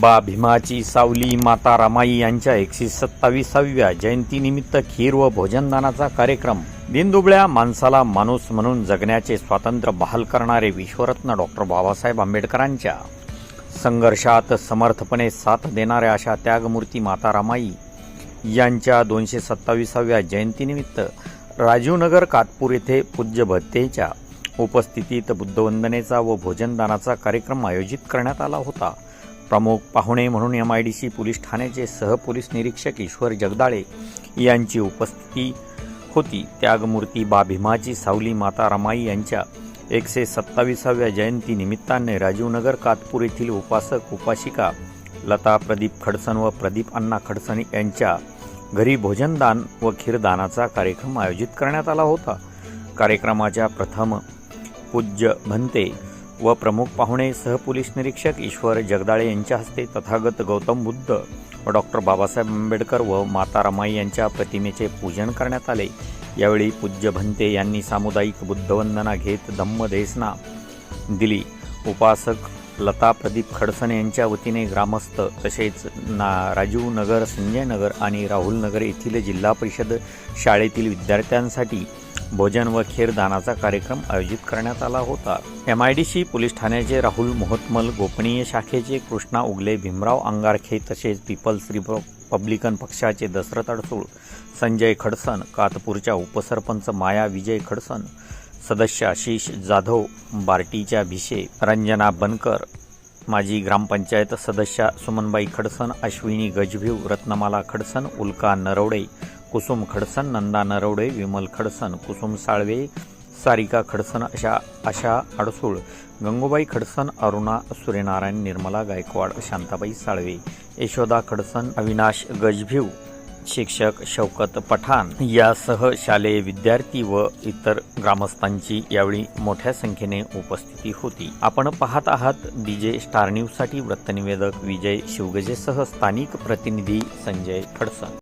बा भीमाची सावली माता रमाई यांच्या एकशे सत्तावीसाव्या जयंतीनिमित्त खीर व भोजनदानाचा कार्यक्रम. दिनदुबळ्या माणसाला माणूस म्हणून जगण्याचे स्वातंत्र्य बहाल करणारे विश्वरत्न डॉक्टर बाबासाहेब आंबेडकरांच्या. संघर्षात समर्थपणे साथ देणाऱ्या अशा त्यागमूर्ती माता रमाई यांच्या दोनशे सत्तावीसाव्या जयंतीनिमित्त राजीवनगर कातपूर येथे पूज्य भत्तेच्या उपस्थितीत बुद्धवंदनेचा व भोजनदानाचा कार्यक्रम आयोजित करण्यात आला होता. प्रमुख पाहुणे म्हणून M I D C police ठाण्याचे सहपोलीस निरीक्षक ईश्वर जगदाळे यांची उपस्थिती होती. त्यागमूर्ती बा भीमाची सावली माता रमाई यांच्या एकशे सत्तावीसाव्या जयंती निमित्ताने राजीवनगर कातपूर येथील उपासक उपासिका लता प्रदीप खडसन व प्रदीप अण्णा खडसन यांच्या घरी भोजनदान व खीरदानाचा कार्यक्रम आयोजित करण्यात आला होता. कार्यक्रमाच्या प्रथम पूज्य भंते व प्रमुख पाहुणे सहपोलीस निरीक्षक ईश्वर जगदाळे यांच्या हस्ते तथागत गौतम बुद्ध व डॉक्टर बाबासाहेब आंबेडकर व माता रमाई यांच्या प्रतिमेचे पूजन करण्यात आले. यावेळी पूज्य भंते यांनी सामुदायिक बुद्धवंदना घेत धम्मदेसना दिली. उपासक लता प्रदीप खडसने यांच्या वतीने ग्रामस्थ तसेच ना राजीव नगर संजय नगर आणि राहुल नगर येथील जिल्हा परिषद शाळेतील विद्यार्थ्यांसाठी भोजन व खेरदानाचा कार्यक्रम आयोजित करण्यात आला होता. M I D C police ठाण्याचे राहुल मोहतमल गोपनीय शाखेचे कृष्णा उगले भीमराव अंगारखे तसेच पीपल्स रिपब्लिकन पक्षाचे दशरथ अडसूळ संजय खडसन कातपूरच्या उपसरपंच माया विजय खडसन सदस्य आशिष जाधव बार्टीच्या भिशे रंजना बनकर माजी ग्रामपंचायत सदस्या सुमनबाई खडसन अश्विनी गजभिव रत्नमाला खडसन उल्का नरवडे कुसुम खडसन नंदा नरवडे विमल खडसन कुसुम साळवे सारिका खडसन अशा आशा अडसूळ गंगूबाई खडसन अरुणा सूर्यनारायण निर्मला गायकवाड शांताबाई साळवे यशोदा खडसन अविनाश गजभिव शिक्षक शौकत पठाण. यासह शालेय विद्यार्थी व इतर ग्रामस्थांची यावेळी मोठ्या संख्येने उपस्थिती होती. आपण पाहत आहात डीजे स्टार न्यूजसाठी वृत्तनिवेदक विजय शिवगजेसह स्थानिक प्रतिनिधी संजय खडसन.